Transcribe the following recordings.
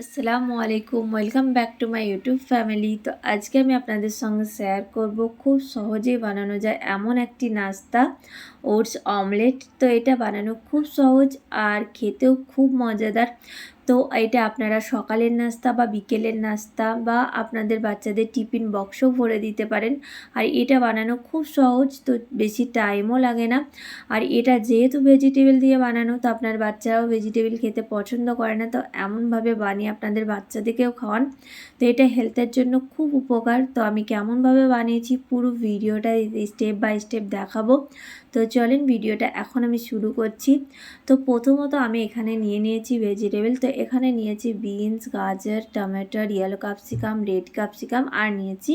আসসালামু আলাইকুম welcome back to my YouTube family তো আজকে আমি আপনাদের সঙ্গে শেয়ার করব খুব সহজেই বানানো যায় এমন একটি নাস্তা ওটস অমলেট তো এটা বানানো খুব সহজ আর খেতেও খুব মজাদার। তো এটা আপনারা সকালের নাস্তা বা বিকেলের নাস্তা বা আপনাদের বাচ্চাদের টিফিন বক্সও ভরে দিতে পারেন। আর এটা বানানো খুব সহজ, তো বেশি টাইমও লাগে না। আর এটা যেহেতু ভেজিটেবল দিয়ে বানানো, তো আপনার বাচ্চারাও ভেজিটেবল খেতে পছন্দ করে না, তো এমনভাবে বানিয়ে আপনাদের বাচ্চাদেরকেও খাওয়ান। তো এটা হেলথের জন্য খুব উপকার। তো আমি কেমনভাবে বানিয়েছি পুরো ভিডিওটা স্টেপ বাই স্টেপ দেখাবো। তো চলেন ভিডিওটা এখন আমি শুরু করছি। তো প্রথমত আমি এখানে নিয়ে নিয়েছি ভেজিটেবল তো এখানে নিয়েছি বিনস, গাজর টমেটোর ইয়েলো ক্যাপসিকাম রেড ক্যাপসিকাম আর নিয়েছি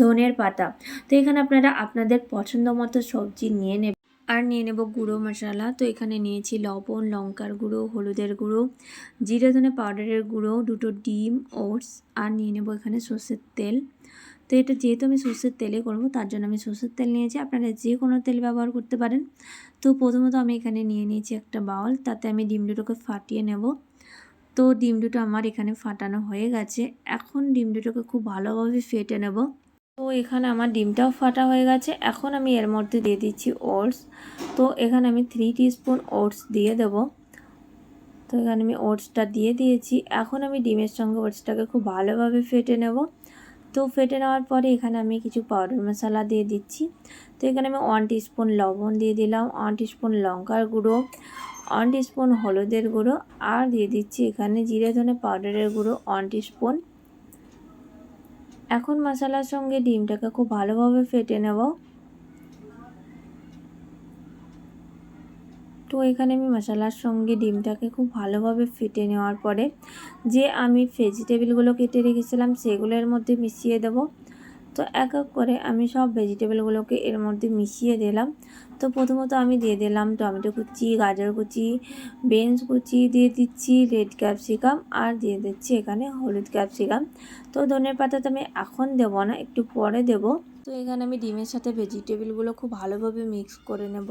ধনের পাতা। তো এখানে আপনারা আপনাদের পছন্দ মতো সবজি নিয়ে নেবেন। আর নিয়ে নেব গুঁড়ো মশলা। তো এখানে নিয়েছি লবণ, লঙ্কার গুঁড়ো, হলুদের গুঁড়ো, জিরে ধনে পাউডারের গুঁড়ো, দুটো ডিম, ওটস আর নিয়ে নেব এখানে সর্ষের তেল। তো এটা যেহেতু আমি সর্ষের তেলে করব, তার জন্য আমি সর্ষের তেল নিয়েছি। আপনারা যে কোনো তেল ব্যবহার করতে পারেন। তো প্রথমত আমি এখানে নিয়ে নিয়েছি একটা বাউল, তাতে আমি ডিম দুটোকে ফাটিয়ে নেব। তো ডিম দুটো আমার এখানে ফাটানো হয়ে গেছে। এখন ডিম দুটোকে খুব ভালোভাবে ফেটে নেব। তো এখানে আমার ডিমটাও ফাটা হয়ে গেছে। এখন আমি এর মধ্যে দিয়ে দিচ্ছি ওটস। তো এখানে আমি থ্রি স্পুন ওটস দিয়ে দেব। তো এখানে আমি ওটসটা দিয়ে দিয়েছি। এখন আমি ডিমের সঙ্গে ওটসটাকে খুব ভালোভাবে ফেটে নেব। তো ফেটে নেওয়ার পরে এখানে আমি কিছু পাউডার মশলা দিয়ে দিচ্ছি। তো এখানে আমি ওয়ান স্পুন লবণ দিয়ে দিলাম। ওয়ান স্পুন লঙ্কার গুঁড়ো। ওয়ান স্পুন হলুদের গুঁড়ো, আর দিয়ে দিচ্ছি এখানে জিরে ধনে পাউডারের গুঁড়ো ওয়ান স্পুন এখন মশলার সঙ্গে ডিমটাকে খুব ভালোভাবে ফেটে নেব। তো এখানে আমি মশলার সঙ্গে ডিমটাকে খুব ভালোভাবে ফেটে নেওয়ার পরে যে আমি ভেজিটেবিলগুলো কেটে রেখেছিলাম সেগুলোর মধ্যে মিশিয়ে দেব। তো এক এক করে আমি সব ভেজিটেবলগুলোকে এর মধ্যে মিশিয়ে দিলাম। তো প্রথমত আমি দিয়ে দিলাম টমেটো কুচি, গাজর কুচি বেঞ্চ কুচি, দিয়ে দিচ্ছি রেড ক্যাপসিকাম আর দিয়ে দিচ্ছি এখানে হলুদ ক্যাপসিকাম তো ধনের পাতা তো আমি এখন দেবো না, একটু পরে দেব। তো এখানে আমি ডিমের সাথে ভেজিটেবলগুলো খুব ভালোভাবে মিক্স করে নেব।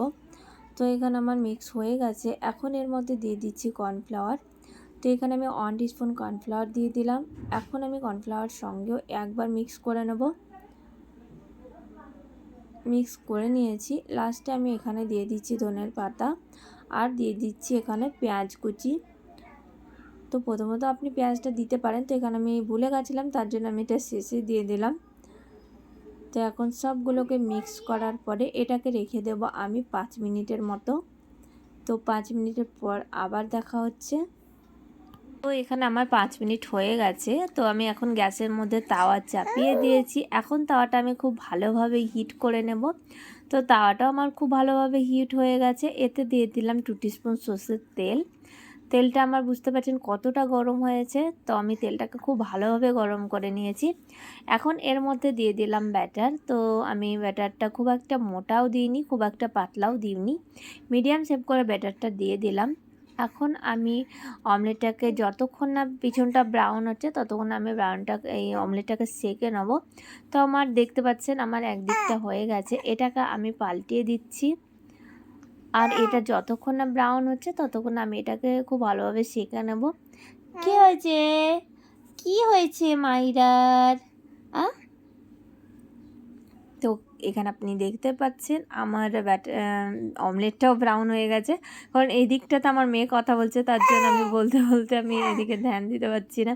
তো এখানে আমার মিক্স হয়ে গেছে। এখন এর মধ্যে দিয়ে দিচ্ছি কর্নফ্লাওয়ার তো এখানে আমি ওয়ান স্পুন কর্নফ্লাওয়ার দিয়ে দিলাম। এখন আমি কর্নফ্লাওয়ার সঙ্গেও একবার মিক্স করে নেব। মিক্স করে নিয়েছি। লাস্টে আমি এখানে দিয়ে দিচ্ছি ধনের পাতা আর দিয়ে দিচ্ছি এখানে পেঁয়াজ কুচি। তো প্রথমত আপনি পেঁয়াজটা দিতে পারেন। তো এখানে আমি ভুলে গেছিলাম, তার জন্য আমি এটা শেষে দিয়ে দিলাম। তো এখন সবগুলোকে মিক্স করার পরে এটাকে রেখে দেব আমি পাঁচ মিনিটের মতো। তো পাঁচ মিনিটের পর আবার দেখা হচ্ছে। তো এখানে আমার পাঁচ মিনিট হয়ে গেছে। তো আমি এখন গ্যাসের মধ্যে তাওয়া চাপিয়ে দিয়েছি। এখন তাওয়াটা আমি খুব ভালোভাবে হিট করে নেব। তো তাওয়াটাও আমার খুব ভালোভাবে হিট হয়ে গেছে। এতে দিয়ে দিলাম টু স্পুন সর্ষের তেল। তেলটা আমার বুঝতে পারছেন কতটা গরম হয়েছে। তো আমি তেলটাকে খুব ভালোভাবে গরম করে নিয়েছি। এখন এর মধ্যে দিয়ে দিলাম ব্যাটার। তো আমি ব্যাটারটা খুব একটা মোটাও দিইনি, খুব একটা পাতলাও দিইনি। মিডিয়াম শেপ করে ব্যাটারটা দিয়ে দিলাম। এখন আমি অমলেটটাকে যতক্ষণ না পিছনটা ব্রাউন হচ্ছে, ততক্ষণ আমি ব্রাউনটা এই অমলেটটাকে সেকে নেব। তো আমার দেখতে পাচ্ছেন, আমার একদিকটা হয়ে গেছে। এটাকে আমি পাল্টিয়ে দিচ্ছি। আর এটা যতক্ষণ না ব্রাউন হচ্ছে, ততক্ষণ আমি এটাকে খুব ভালোভাবে সেঁকে নেব। কি হয়েছে? কি হয়েছে মাইরার তো এখানে আপনি দেখতে পাচ্ছেন আমার ব্যাট অমলেটটাও ব্রাউন হয়ে গেছে। কারণ এই দিকটাতে আমার মেয়ে কথা বলছে, তার জন্য আমি বলতে বলতে আমি এদিকে ধ্যান দিতে পারছি না।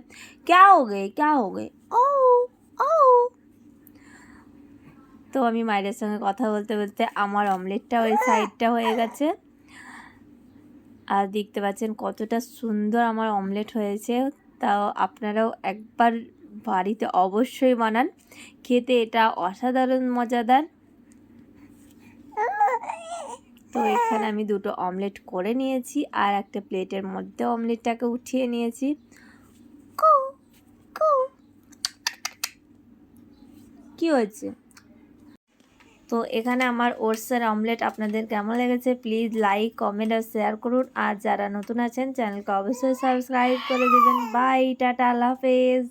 ক্যা হো গে? ক্যা হো গে? ও ও। তো আমি মায়ের সঙ্গে কথা বলতে বলতে আমার অমলেটটা ওই সাইডটা হয়ে গেছে। আর দেখতে পাচ্ছেন কতটা সুন্দর আমার অমলেট হয়েছে। তাও আপনারাও একবার বাড়িতে অবশ্যই বানান। খেতে এটা অসাধারণ, মজাদার। তো এখানে আমি দুটো অমলেট করে নিয়েছি আর একটা প্লেটের মধ্যে অমলেটটাকে উঠিয়ে নিয়েছি। কি হয়েছে? তো এখানে আমার ওটসের অমলেট আপনাদের কেমন লেগেছে প্লিজ লাইক, কমেন্ট আর শেয়ার করুন। আর যারা নতুন আছেন, চ্যানেলকে অবশ্যই সাবস্ক্রাইব করে দেবেন। বাই, টাটা, আল্লাহ হাফেজ।